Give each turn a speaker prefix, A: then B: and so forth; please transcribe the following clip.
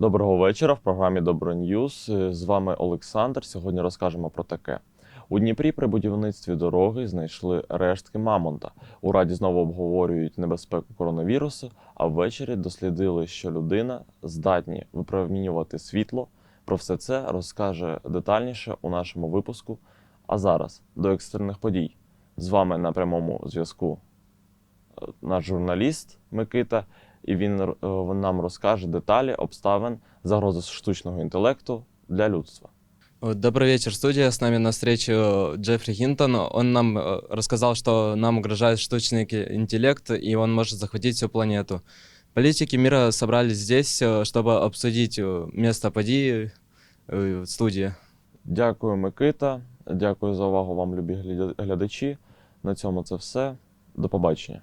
A: Доброго вечора. В програмі Добро Ньюз. З вами Олександр. Сьогодні розкажемо про таке. У Дніпрі при будівництві дороги знайшли рештки мамонта. У раді знову обговорюють небезпеку коронавірусу, а ввечері дослідили, що людина здатні випромінювати світло. Про все це розкаже детальніше у нашому випуску. А зараз до екстрених подій. З вами на прямому зв'язку е, наш журналіст Микита, і він е, нам розкаже деталі обставин загрози штучного інтелекту для людства.
B: Вот, Добрый вечер, студия. С нами на встрече э, Джеффри Хинтон. Он нам э, рассказал, что нам угрожает штучный ки- интеллект, и он может захватить всю планету. Политики мира собрались здесь, э, чтобы обсудить э, место подии э, в студии.
A: Дякую, Микита. Дякую за увагу вам, любі гляда- глядачі. На цьому це все. До побачення.